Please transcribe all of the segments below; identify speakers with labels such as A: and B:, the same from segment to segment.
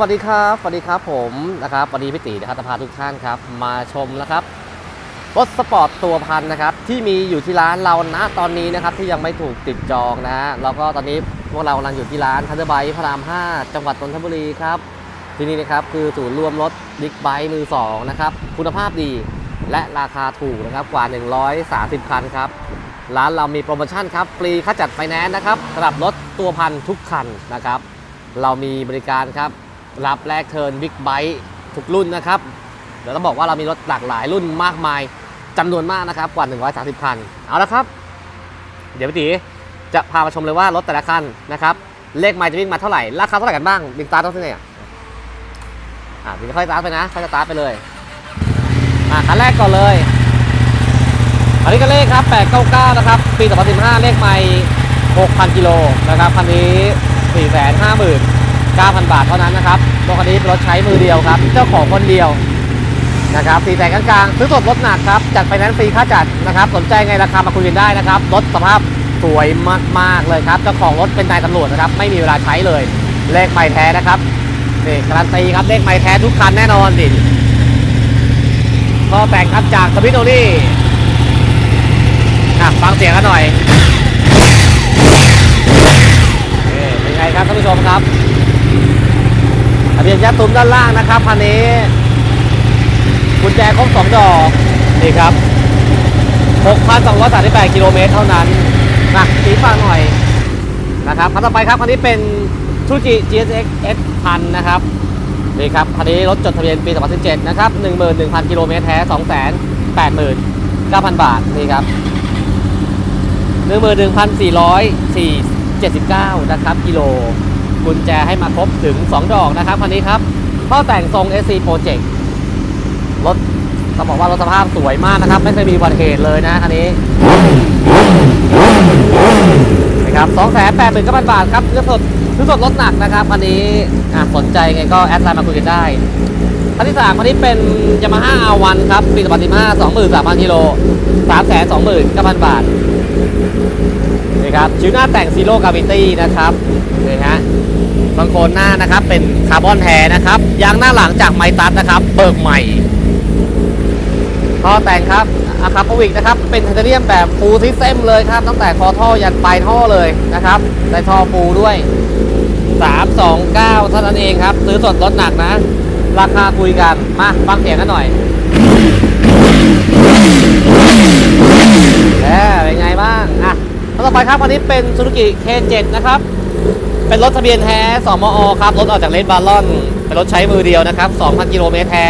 A: วัสดีครับสวัสดีครับผมนะครับวันนี้พี่ตีนะครับจะพาทุกท่านครับ มาชมนะครับรถสปอร์ตตัวพันนะครับ ที่มีอยู่ที่ร้านเราณตอนนี้นะครับ ที่ยังไม่ถูกติดจองนะฮะแล้วก็ตอนนี้พวกเรากำลังอยู่ที่ร้านทันเดอร์ไบค์พระราม 5 จังหวัดนนทบุรีครับ ที่นี่นะครับคือศูนย์รวมรถบิ๊กไบค์มือสองนะครับคุณภาพดีและราคาถูกนะครับกว่า 130 คันครับ ร้านเรามีโปรโมชั่นครับฟรีค่าจัดไฟแนนซ์นะครับสำหรับรถตัวพันทุกคันนะครับ เรามีบริการครับ รับแลกเทิร์นบิ๊กไบค์ทุกรุ่นนะครับเดี๋ยวต้องบอกว่าเรามีรถหลากหลายรุ่นมากมายจำนวนมากนะครับกว่า 130 คัน เอาละครับ เดี๋ยวพี่ตีจะพามาชมเลยว่ารถแต่ละคันนะครับ เลขไมล์จะวิ่งมาเท่าไหร่ ราคาเท่าไหร่กันบ้างบิ๊กตาร์ต้องที่ไหนอะอะบิ๊กค่อยตาร์ไปนะค่อยตาร์ไปเลย อะคันแรกก่อนเลย อันนี้ก็เลขครับ 899 นะครับ ปี 2015 เลขไม่6,000 กิโลนะครับ คันนี้ 9,000 บาทเท่านั้นนะครับรถคันนี้เป็นรถใช้มือเดียวครับ เจ้าของคนเดียวนะครับ4แสนกลางๆซื้อสดรถหนักครับ จัดไฟแนนซ์ฟรีค่าจัดนะครับ สนใจไงราคามาคุยกันได้นะครับ รถสภาพสวยมากๆเลยครับ เจ้าของรถเป็นนายตำรวจนะครับ ไม่มีเวลาใช้เลย เลขไม่แท้นะครับนี่การันตีครับ เลขไม่แท้ทุกคันแน่นอนดิก็แต่งครับจากสวิตโนนี่ะฟังเสียงกันหน่อยเป็นไงครับท่านผู้ชมครับ ทะเบียนยัดตุ้มด้านล่างนะครับคันนี้กุญแจครบสองดอกนี่ครับ6,238กิโลเมตรเท่านั้นนะสีฟังหน่อยนะครับคันต่อไปครับคันนี้เป็นทูจิ GSX S พันนะครับนี่ครับคันนี้รถจดทะเบียนปี 2017 นะครับ 11,000 กิโลเมตรแท้ 289,000 บาท นี่ครับหนึ่งหมื่นหนึ่งพันสี่ร้อยสี่เจ็ดสิบเก้านะครับ กิโล กุญแจให้มาครบถึง 2 ดอกนะครับคันนี้ครับข้อแต่งทรง SC Project รถต้องบอกว่ารถสภาพสวยมากนะครับ ไม่เคยมีอุบัติเหตุเลยนะคันนี้นะครับสองแสนแปดหมื่นเก้าพันบาทครับซื้อสดซื้อสดรถหนักนะครับคันนี้อะสนใจไงก็แอดไลน์มาคุยกันได้คันที่สามคันนี้เป็น Yamaha R1 ครับปี2015 23,000กิโล329,000บาทนี่ครับชิ้วหน้าแต่งซีโร่กาวิตี้นะครับ บางโคนหน้านะครับเป็นคาร์บอนแท้นะครับยางหน้าหลังจากไมตัสนะครับ เบิกใหม่ท่อแต่งครับอาคาปวิกนะครับ เป็นไทเทเนียมแบบฟูลซิสเต็มเลยครับ ตั้งแต่คอท่อยันปลายท่อเลยนะครับได้ท่อฟูด้วย 329เท่านั้นเองครับ ซื้อสดรถหนักนะ ราคาคุยกัน มาฟังเสียงกันหน่อยแหมเป็นไงบ้างอะต่อไปครับคันนี้เป็น Suzuki K7 นะครับ เป็นรถทะเบียนแท้ 2 มอ ครับ รถออกจากเลนบาลอน เป็นรถใช้มือเดียวนะครับ 2,000 กิโลเมตรแท้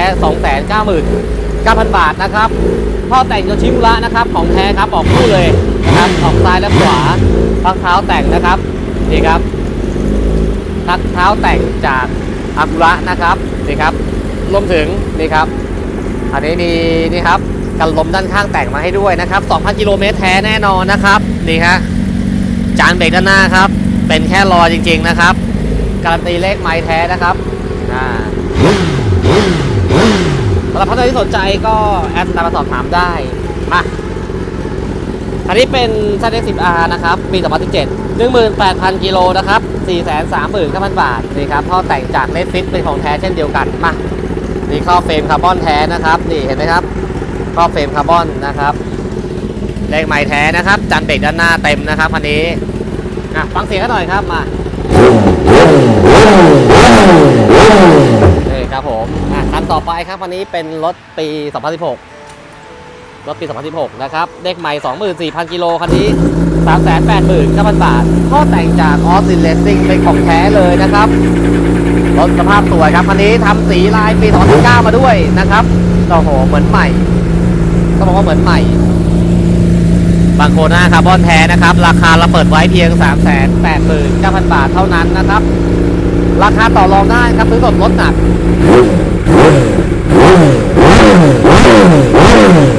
A: 299,000 บาทนะครับท่อแต่งโยชิมุระนะครับ ของแท้ครับออกคู่เลยนะครับออกซ้ายและขวาพักเท้าแต่งนะครับนี่ครับพักเท้าแต่งจากอากุระนะครับนี่ครับรวมถึงนี่ครับ อันนี้มีนี่ครับกันลมด้านข้างแต่งมาให้ด้วยนะครับ 2,000 กิโลเมตรแท้แน่นอนนะครับนี่ฮะจานเบรกด้านหน้าครับ เป็นแค่รอจริงๆนะครับ การันตีเลขไม้แท้นะครับอ่าสำหรับท่านใดที่สนใจก็แอดไลน์มาสอบถามได้ มาอันนี้เป็น z x 10 r นะครับ ปี2017 18,000 กิโลนะครับ 439,000 บาท นี่ครับท่อแต่งจากเลสซิตเป็นของแท้เช่นเดียวกัน มานี่ข้อเฟรมคาร์บอนแท้นะครับ นี่เห็นไหมครับ ข้อเฟรมคาร์บอนนะครับ เลขไม้แท้นะครับ จันเบรกด้านหน้าเต็มนะครับคันนี้ อะฟังเสียงกันหน่อยครับมานี่ครับผมอะคันต่อไปครับคันนี้เป็นรถปี 2016 รถปี 2016 นะครับเลขใหม่ 24,000 กิโลคันนี้ 389,000 บาทข้อแต่งจากออสซินเลสซิ่งเป็นของแท้เลยนะครับรถสภาพสวยครับคันนี้ทำสีลายปี 2019 มาด้วยนะครับโอ้โหเหมือนใหม่ต้องบอกว่าเหมือนใหม่ บางโคหน้าคาร์บอนแท้นะครับ ราคาเราเปิดไว้เพียง 389,000 บาทเท่านั้นนะครับ ราคาต่อรองได้ครับซื้อสดรถหนัก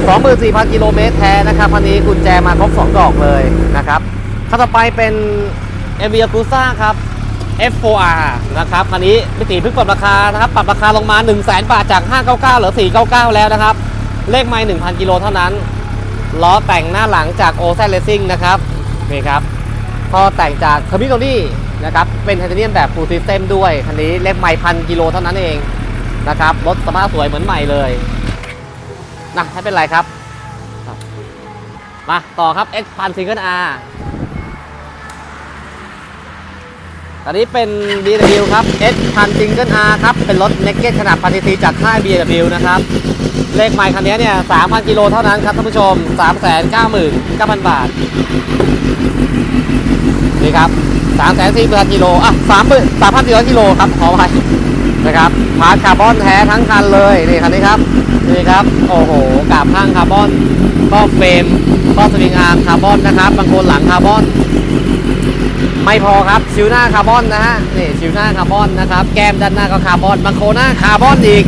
A: 24,000กิโลเมตรแท้นะครับคันนี้กุญแจมาครบ 2 ดอกเลยนะครับคันต่อไปเป็น m v a c u s a ครับ F4R นะครับคันนี้พิตีเพิ่งปรับราคานะครับปรับราคาลงมา 1 0 0 0 0แบาทจาก 599 เหลือ 499 แล้วนะครับ เลขไม่1,000 กิโลเท่านั้น ล้อแต่งหน้าหลังจากโอแซนเลสซิ่งนะครับนี่ครับท่อแต่งจาก c a r b i n o n i นะครับเป็นไทเทเนียมแบบฟูลซิสเต็มด้วย คันนี้เล็กใหม่พันกิโลเท่านั้นเองนะครับรถสภาพสวยเหมือนใหม่เลยนะไม่เป็นไรครับ มาต่อครับ X พันซิงเกิล R อันนี้เป็น BMW ครับ S พันซิงเกิล R ครับ เป็นรถเน็กเก็ตขนาดพันซีจากค่าย BMW นะครับ เลขไมล์คันนี้เนี่ย 3,000 กิโลเท่านั้นครับท่านผู้ชม 399,000 บาท นี่ครับ 3,400กิโล อะ3 3,400กิโลครับ ขอไปนะครับพาร์ทคาร์บอนแท้ทั้งคันเลย นี่คันนี้ครับ นี่ครับ โอ้โหกาบข้างคาร์บอนก็เฟรมก็สวิงอาร์มคาร์บอนนะครับบางคนหลังคาร์บอน ไม่พอครับชิวหน้าคาร์บอนนะฮะนี่ชิวหน้าคาร์บอนนะครับ แก้มด้านหน้าก็คาร์บอนบางโคหน้าคาร์บอนอีก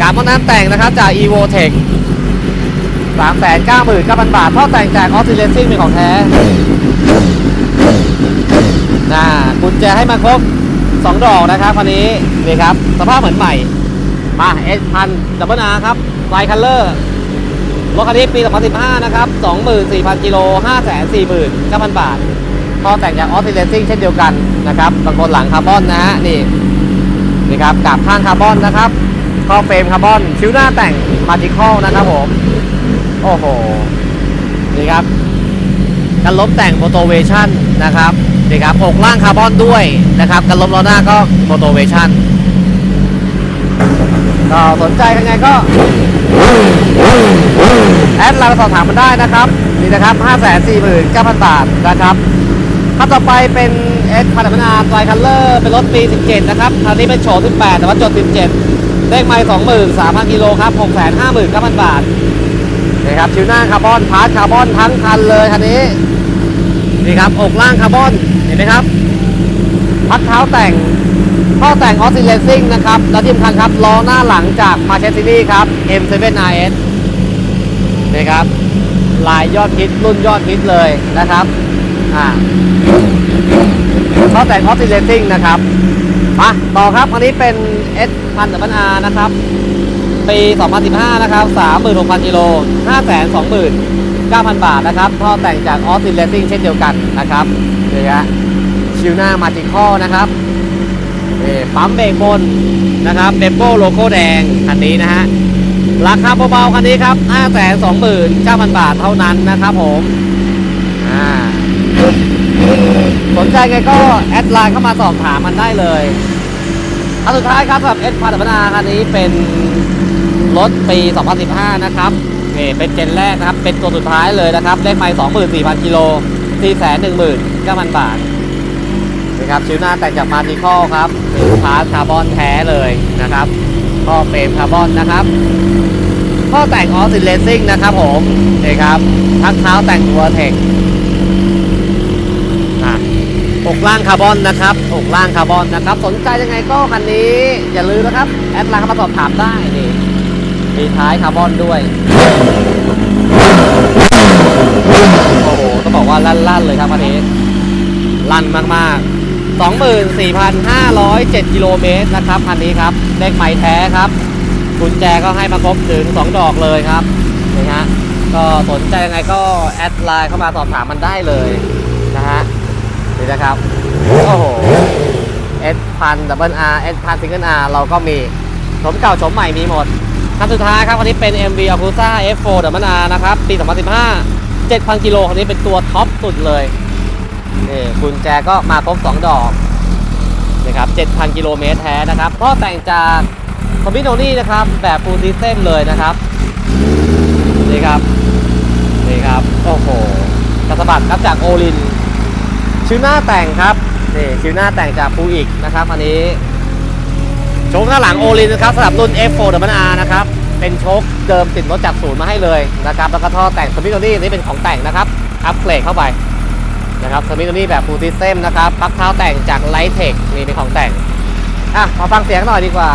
A: กาบมอน้ำแต่งนะครับจาก evo tech 399,000 บาทท่อแต่งจากออสซิเลนซิ่งเป็นของแท้นะกุญแจให้มาครบ 2 ดอกนะครับคันนี้นี่ครับ สภาพเหมือนใหม่ มาเอสพันดับเบิลอาครับไฟคัลเลอร์รถคันนี้ปี 2015 นะครับ 24,000 กิโล 549,000 บาท ท่อแต่งจากออสซิเลนซิ่งเช่นเดียวกันนะครับบางคนหลังคาร์บอนนะฮะนี่นี่ครับกับข้างคาร์บอนนะครับข้อเฟรมคาร์บอนชิ้วหน้าแต่งมาจิคอลนะครับผมโอ้โหนี่ครับกันลบแต่งโมโตเวชั่นนะครับนี่ครับอกล่างคาร์บอนด้วยนะครับกันลบล้อหน้าก็โมโตเวชั่นก็สนใจกันไงก็แอดไลน์มาสอบถามมันได้นะครับนี่นะครับ 5 4 9 0 0 0 บาทนะครับ คันต่อไปเป็น S พันธนาไตรคัลเลอร์เป็นรถปี 17 นะครับคันนี้เป็นโฉม18 แต่ว่าจด 17 เลขไมล์23,000 กิโลครับ 659,000 บาทนี่ครับชิวหน้าคาร์บอนพาร์ทคาร์บอนทั้งคันเลยคันนี้นี่ครับอกล่างคาร์บอนเห็นไหมครับ พักเท้าแต่งท่อแต่งออสซิเลนซิ่งนะครับ แล้วที่สำคัญครับล้อหน้าหลังจากมาเชสซินี่ครับ M7RS นี่ครับลายยอดฮิตรุ่นยอดฮิตเลยนะครับ อ่าท่อแต่งออสซิเลนซิ่งนะครับมาต่อครับอันนี้เป็น S พันดับเบิลอาร์นะครับ ปี 2015 นะครับ36,000กิโล529,000 บาทนะครับท่อแต่งจากออสซิลเลซิ่งเช่นเดียวกันนะครับนี่ฮะชิวหน้ามาจิคอนะครับนี่ปั๊มเบรกบนนะครับเบโก้โลโก้แดงคันนี้นะฮะ ราคาเบาๆคันนี้ครับ 529,000 บาทเท่านั้นนะครับผมอ่า สนใจไงก็แอดไลน์เข้ามาสอบถามมันได้เลยอันสุดท้ายครับสำหรับ S พันธนาคันนี้เป็นรถปี 2015 นะครับนี่เป็นเจนแรกนะครับ เป็นตัวสุดท้ายเลยนะครับ เลขไมล์24,000 กิโล 419,000 บาทนะครับชิ้วหน้าแต่งจากมาร์ติคอลครับพาร์ทคาร์บอนแท้เลยนะครับข้อเฟรมคาร์บอนนะครับข้อแต่งออสซิเลซิ่งนะครับผมนี่ครับทักเท้าแต่งตัวเทค อกล่างคาร์บอนนะครับอกล่างคาร์บอนนะครับ สนใจยังไงก็คันนี้ อย่าลืมนะครับ แอดไลน์เข้ามาสอบถามได้นี่มีท้ายคาร์บอนด้วย โอ้โหต้องบอกว่าลั่นๆเลยครับคันนี้ ลั่นมากๆ24,507กิโลเมตรนะครับคันนี้ครับเลขไม้แท้ครับกุญแจก็ให้มาครบถึง 2 ดอกเลยครับนี่ฮะก็สนใจยังไงก็แอดไลน์เข้ามาสอบถามมันได้เลย นะครับ โอ้โห S พันดับเบิล R S พันซิงเกิล R เราก็มีชมเก่าชมใหม่มีหมดคันสุดท้ายครับวันนี้เป็น MV Acusa F4 ดับเบิล R นะครับปี 2015 7,000 กิโลคันนี้เป็นตัวท็อปสุดเลยนี่กุญแจก็มาครบ 2 ดอกนี่ครับ 7,000 กิโลเมตรแท้นะครับท่อแต่งจากคอมบิโนนี่นะครับ แบบฟูลซิสเต็มเลยนะครับนี่ครับนี่ครับ โอ้โหกระสบัดครับจากโอลิน ชิ้วหน้าแต่งครับนี่ชิ้วหน้าแต่งจากฟูอิกนะครับอันนี้โชคหน้าหลังโอลินนะครับสำหรับรุ่น F4 WR นะครับเป็นโชคเดิมติดรถจากศูนย์มาให้เลยนะครับแล้วก็ท่อแต่งสมิธนี่นี่เป็นของแต่งนะครับอัปเกรดเข้าไปนะครับสมิธนี่แบบฟูลซิสเต็มนะครับปลั๊กเท้าแต่งจากไลท์เทคนี่เป็นของแต่งอะมาฟังเสียงหน่อยดีกว่า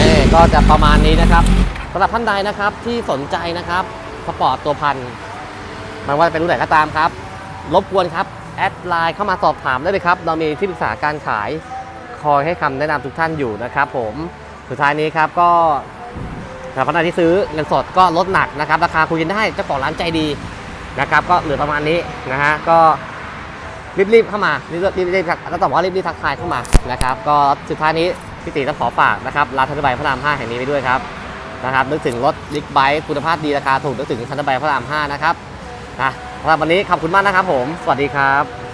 A: นี่ก็จะประมาณนี้นะครับสำหรับท่านใดนะครับที่สนใจนะครับ สปอร์ตตัวพันไม่ว่าจะเป็นรุ่นไหนก็ตามครับ รบกวนครับ แอดไลน์เข้ามาสอบถามได้เลยครับ เรามีที่ปรึกษาการขายคอยให้คำแนะนำทุกท่านอยู่นะครับผมสุดท้ายนี้ครับก็แต่พับนที่ซื้อเงินสดก็ลดหนักนะครับ ราคาคุยกันได้เจ้าของร้านใจดีนะครับ ก็เหลือประมาณนี้นะฮะก็รีบๆเข้ามารีบๆรีบๆทักแล้วต้องบอกว่ารีบๆทักทายเข้ามานะครับ ก็สุดท้ายนี้พี่ตีต้องขอฝากนะครับร้านทันตะไบพระราม5แห่งนี้ไปด้วยครับ นะครับนึกถึงรถบิ๊กไบค์คุณภาพดีราคาถูกนึกถึงทันตะไบพระราม5นะครับนะสำหรับวันนี้ขอบคุณมากนะครับผม สวัสดีครับ